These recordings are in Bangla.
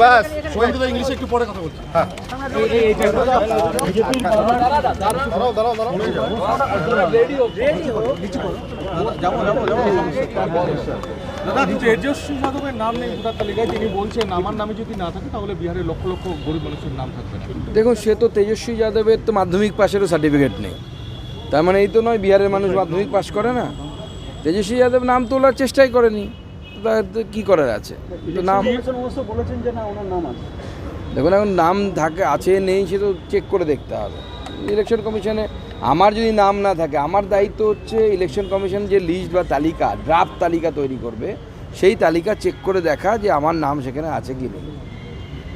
ব্যাস শুভেন্দুদা ইংলিশে একটু পরে কথা বলছি তেজস্বী যাদবের নাম নেই ভোটার তালিকায় তিনি বলছেন আমার নামে যদি না থাকে তাহলে বিহারের লক্ষ লক্ষ গরিব মানুষের নাম থাকবে দেখুন, সে তো তেজস্বী যাদবের তো মাধ্যমিক পাশেরও সার্টিফিকেট নেই। তার মানে এই তো নয়, বিহারের মানুষ মাধ্যমিক পাশ করে না। তেজস্বী যাদব নাম তোলার চেষ্টাই করেনি। কী করার আছে? তো নাম দেখুন এখন নাম থাকে আছে নেই সে তো চেক করে দেখতে হবে। ইলেকশন কমিশনে আমার যদি নাম না থাকে আমার দায়িত্ব হচ্ছে ইলেকশন কমিশন যে লিস্ট বা তালিকা ড্রাফট তালিকা তৈরি করবে সেই তালিকা চেক করে দেখা যে আমার নাম সেখানে আছে কি নেই।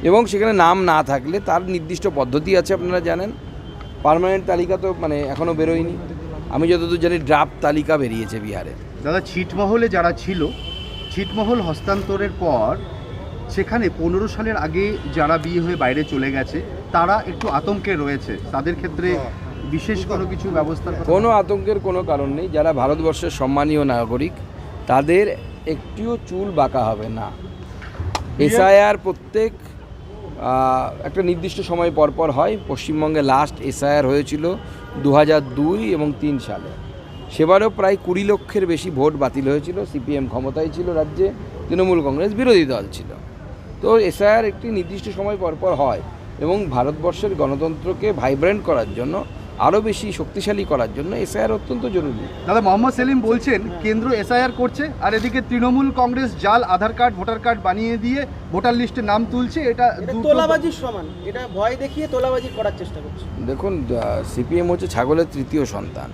এবং সেখানে নাম না থাকলে তার নির্দিষ্ট পদ্ধতি আছে আপনারা জানেন। পার্মানেন্ট তালিকা তো মানে এখনও বেরোয়নি। আমি যতদূর জানি ড্রাফট তালিকা বেরিয়েছে বিহারে। দাদা ছিটমহলে যারা ছিল ছিটমহল হস্তান্তরের পর সেখানে পনেরো সালের আগে যারা বিয়ে হয়ে বাইরে চলে গেছে তারা একটু আতঙ্কে রয়েছে। তাদের ক্ষেত্রে বিশেষ কোনো কিছু ব্যবস্থা কোনো আতঙ্কের কোনো কারণ নেই। যারা ভারতবর্ষের সম্মানীয় নাগরিক তাদের একটিও চুল বাঁকা হবে না। এসআইআর প্রত্যেক একটা নির্দিষ্ট সময় পর পর হয়। পশ্চিমবঙ্গে লাস্ট এসআইআর হয়েছিল দু দুই এবং তিন সালে। সেবারও প্রায় কুড়ি লক্ষের বেশি ভোট বাতিল হয়েছিল সিপিএম ক্ষমতায় ছিল রাজ্যে তৃণমূল কংগ্রেস বিরোধী দল ছিল। তো এসআইআর একটি নির্দিষ্ট সময় পর পর হয় এবং ভারতবর্ষের গণতন্ত্রকে ভাইব্রেন্ট করার জন্য আরও বেশি শক্তিশালী করার জন্য এসআইআর অত্যন্ত জরুরি। দাদা মোহাম্মদ সেলিম বলছেন কেন্দ্র এসআইআর করছে আর এদিকে তৃণমূল কংগ্রেস জাল আধার কার্ড ভোটার কার্ড বানিয়ে দিয়ে ভোটার লিস্টে নাম তুলছে এটা এটা তোলাবাজির সমান এটা ভয় দেখিয়ে তোলাবাজি করার চেষ্টা করছে। দেখুন সিপিএম হচ্ছে ছাগলের তৃতীয় সন্তান।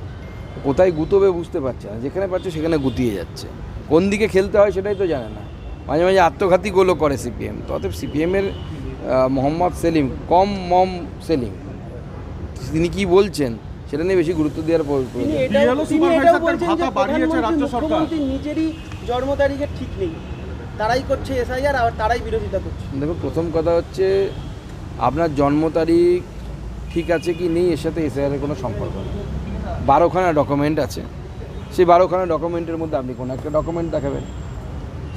কোথায় গুতবে বুঝতে পারছে না। যেখানে পাচ্ছে সেখানে গুতিয়ে যাচ্ছে। কোন দিকে খেলতে হয় সেটাই তো জানে না। মাঝে মাঝে আত্মঘাতী গোলও করে সিপিএম। তো অতএব সিপিএমের মোহাম্মদ সেলিম কম মম সেলিম তিনি কি বলছেন সেটা নিয়ে বেশি গুরুত্ব দেওয়ার নিজেরই জন্ম তারিখের ঠিক নেই। তারাই করছে এসআইআর আর তারাই বিরোধিতা করছে। দেখুন প্রথম কথা হচ্ছে আপনার জন্ম তারিখ ঠিক আছে কি নেই এর সাথে এসআইআর কোনো সম্পর্ক নেই। বারোখানা ডকুমেন্ট আছে। সেই বারোখানা ডকুমেন্টের মধ্যে আপনি কোনো একটা ডকুমেন্ট দেখাবেন।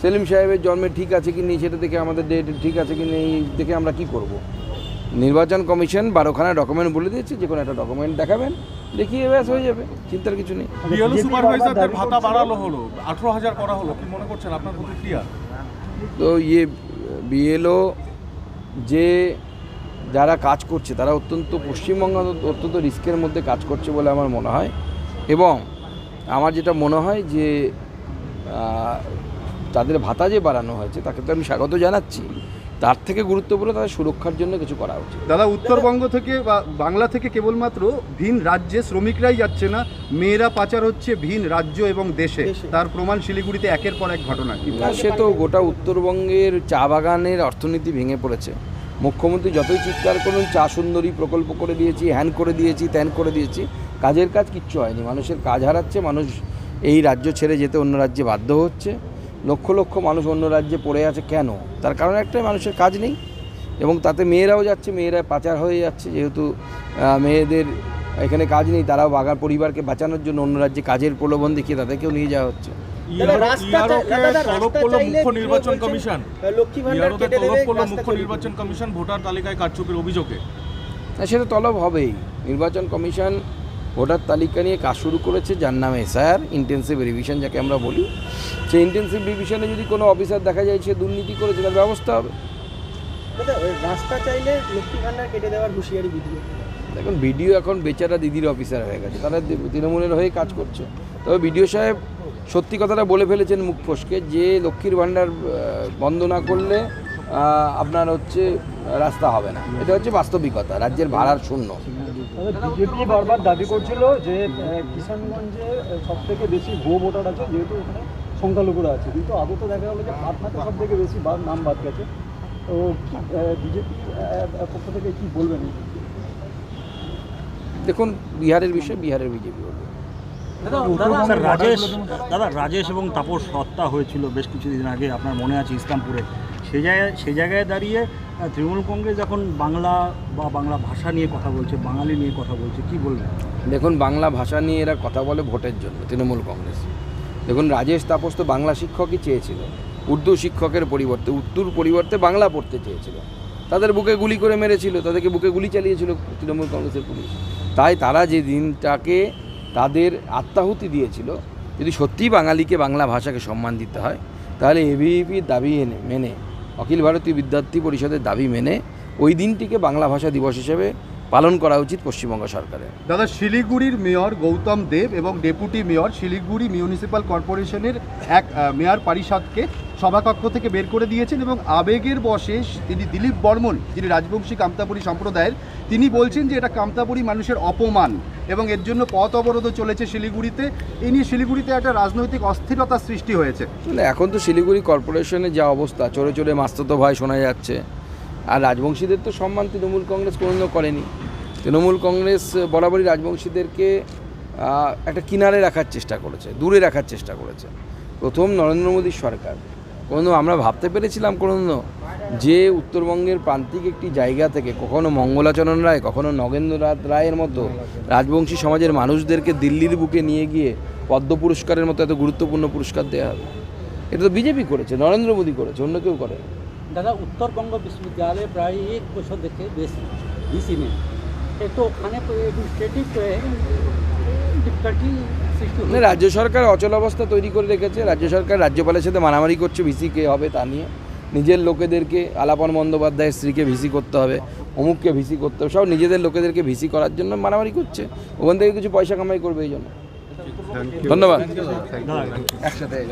সেলিম সাহেবের জন্মে ঠিক আছে কি নেই সেটা দেখে আমাদের ডেট ঠিক আছে কি নেই দেখে আমরা কি করব? নির্বাচন কমিশন বারোখানা ডকুমেন্ট বলে দিয়েছে যে কোনো একটা ডকুমেন্ট দেখাবেন দেখিয়ে ব্যাস হয়ে যাবে চিন্তার কিছু নেই। সুপারভাইজারদের ভাতা বাড়ালো হলো আঠারো হাজার করা হলো কি মনে করছেন আপনার প্রতিক্রিয়া? তো ইয়ে বিএলও যে যারা কাজ করছে তারা অত্যন্ত পশ্চিমবঙ্গ অত্যন্ত রিস্কের মধ্যে কাজ করছে বলে আমার মনে হয়। এবং আমার যেটা মনে হয় যে তাদের ভাতা যে বাড়ানো হয়েছে তাকে তো আমি স্বাগত জানাচ্ছি। তার থেকে গুরুত্বপূর্ণ তাদের সুরক্ষার জন্য কিছু করা উচিত। দাদা উত্তরবঙ্গ থেকে বা বাংলা থেকে কেবলমাত্র ভিন রাজ্যে শ্রমিকরাই যাচ্ছে না মেয়েরা পাচার হচ্ছে ভিন রাজ্য এবং দেশে। তার প্রমাণ শিলিগুড়িতে একের পর এক ঘটনা। সে তো গোটা উত্তরবঙ্গের চা বাগানের অর্থনীতি ভেঙে পড়েছে। মুখ্যমন্ত্রী যতই চিৎকার করুন, চা সুন্দরী প্রকল্প করে দিয়েছি, হ্যান করে দিয়েছি, ত্যান করে দিয়েছি, কাজের কাজ কিচ্ছু হয়নি। মানুষের কাজ হারাচ্ছে, মানুষ এই রাজ্য ছেড়ে যেতে অন্য রাজ্যে বাধ্য হচ্ছে। লক্ষ লক্ষ মানুষ অন্য রাজ্যে পড়ে আছে কেন? তার কারণ একটাই, মানুষের কাজ নেই। এবং তাতে মেয়েরাও যাচ্ছে, মেয়েরা পাচার হয়ে যাচ্ছে। যেহেতু মেয়েদের এখানে কাজ নেই, তারাও বাগান পরিবারকে বাঁচানোর জন্য অন্য রাজ্যে কাজের প্রলোভন দেখিয়ে তাদেরকেও নিয়ে যাওয়া হচ্ছে। নির্বাচন কমিশন। মুখ্য নির্বাচন কমিশন ভোটার তালিকায় কারচুপির অভিযোগে। না সেটা তলব হবেই। নির্বাচন কমিশন ভোটার তালিকা নিয়ে কাজ শুরু করেছে যার নাম এসআর ইন্টেন্সিভ রিভিশন যাকে আমরা বলি। সেই ইন্টেন্সিভ রিভিশনে যদি কোনো অফিসার দেখা যায় সে দুর্নীতি করেছে তার ব্যবস্থা হবে। রাস্তা চাইলে লক্ষ্মী ভান্ডার কেটে দেওয়ার হুঁশিয়ারি ভিডিও দেখুন বিডিও এখন বেচারা দিদির অফিসার হয়ে গেছে। তারা তৃণমূলের হয়ে কাজ করছে। তবে বিডিও সাহেব সত্যি কথাটা বলে ফেলেছেন মুখ ফসকে যে লক্ষ্মীর ভাণ্ডার বন্ধ না করলে আপনার হচ্ছে রাস্তা হবে না। এটা হচ্ছে বাস্তবিকতা রাজ্যের ভাড়ার শূন্য। বিজেপি বারবার দাবি করছিল যে কিষানগঞ্জে সব থেকে বেশি ভুয়ো ভোটার আছে যেহেতু ওখানে সংখ্যালঘুরা আছে। কিন্তু আদৌ তো দেখা গেলো যে পাটনাতে সব থেকে বেশি নাম বাদ গেছে। তো বিজেপি পক্ষ থেকে কি বলবেন? দেখুন বিহারের বিষয় বিহারের বিজেপি বলবে। স্যার রাজেশ দাদা রাজেশ এবং তাপস হত্যা হয়েছিল বেশ কিছুদিন আগে আপনার মনে আছে ইসলামপুরে। সেই জায়গায় সেই জায়গায় দাঁড়িয়ে তৃণমূল কংগ্রেস এখন বাংলা বা বাংলা ভাষা নিয়ে কথা বলছে বাঙালি নিয়ে কথা বলছে কি বলবেন? দেখুন বাংলা ভাষা নিয়ে এরা কথা বলে ভোটের জন্য তৃণমূল কংগ্রেস। দেখুন রাজেশ তাপস তো বাংলা শিক্ষকই চেয়েছিল। উর্দু শিক্ষকের পরিবর্তে উর্দুর পরিবর্তে বাংলা পড়তে চেয়েছিল। তাদের বুকে গুলি করে মেরেছিল তাদেরকে বুকে গুলি চালিয়েছিল তৃণমূল কংগ্রেসের পুলিশ। তাই তারা যে দিনটাকে তাদের আত্মাহুতি দিয়েছিল, যদি সত্যিই বাঙালিকে বাংলা ভাষাকে সম্মান দিতে হয়, তাহলে এবিভিপির দাবি এনে, মেনে, অখিল ভারতীয় বিদ্যার্থী পরিষদের দাবি মেনে ওই দিনটিকে বাংলা ভাষা দিবস হিসেবে পালন করা উচিত পশ্চিমবঙ্গ সরকারের। দাদা, শিলিগুড়ির মেয়র গৌতম দেব এবং ডেপুটি মেয়র শিলিগুড়ি মিউনিসিপ্যাল কর্পোরেশনের এক মেয়র পরিষদকে সভাকক্ষ থেকে বের করে দিয়েছেন এবং আবেগের বশে তিনি দিলীপ বর্মন, যিনি রাজবংশী কামতাপুরী সম্প্রদায়ের, তিনি বলছেন যে এটা কামতাপুরী মানুষের অপমান এবং এর জন্য পথ অবরোধও চলেছে শিলিগুড়িতে। এই নিয়ে শিলিগুড়িতে একটা রাজনৈতিক অস্থিরতা সৃষ্টি হয়েছে। এখন তো শিলিগুড়ি কর্পোরেশনের যা অবস্থা, চোরে চোরে মাস্ততো ভয় শোনা যাচ্ছে। আর রাজবংশীদের তো সম্মান তৃণমূল কংগ্রেস কোনোদিনও করেনি। তৃণমূল কংগ্রেস বরাবরই রাজবংশীদেরকে একটা কিনারে রাখার চেষ্টা করেছে, দূরে রাখার চেষ্টা করেছে। প্রথম নরেন্দ্র মোদীর সরকার। কোনো আমরা ভাবতে পেরেছিলাম কোনো যে উত্তরবঙ্গের প্রান্তিক একটি জায়গা থেকে কখনো মঙ্গলাচরণ রায়, কখনো নগেন্দ্রনাথ রায়ের মতো রাজবংশী সমাজের মানুষদেরকে দিল্লির বুকে নিয়ে গিয়ে পদ্ম পুরস্কারের মতো এত গুরুত্বপূর্ণ পুরস্কার দেওয়া হবে এটা তো বিজেপি করেছে, নরেন্দ্র মোদী করেছে, অন্য কেউ করে দাদা, উত্তরবঙ্গ বিশ্ববিদ্যালয়ে প্রায় এক বছর থেকে বেশি বেশি নেই তো ওখানে। রাজ্য সরকার অচল অবস্থা তৈরি করে রেখেছে। রাজ্য সরকার রাজ্যপালের সাথে মারামারি করছে ভিসি কে হবে তা নিয়ে। নিজের লোকেদেরকে আলাপন বন্দ্যোপাধ্যায়ের স্ত্রীকে ভিসি করতে হবে অমুককে ভিসি করতে হবে সব নিজেদের লোকেদেরকে ভিসি করার জন্য মারামারি করছে। ওখান থেকে কিছু পয়সা কামাই করবে এই জন্য। ধন্যবাদ। একসাথে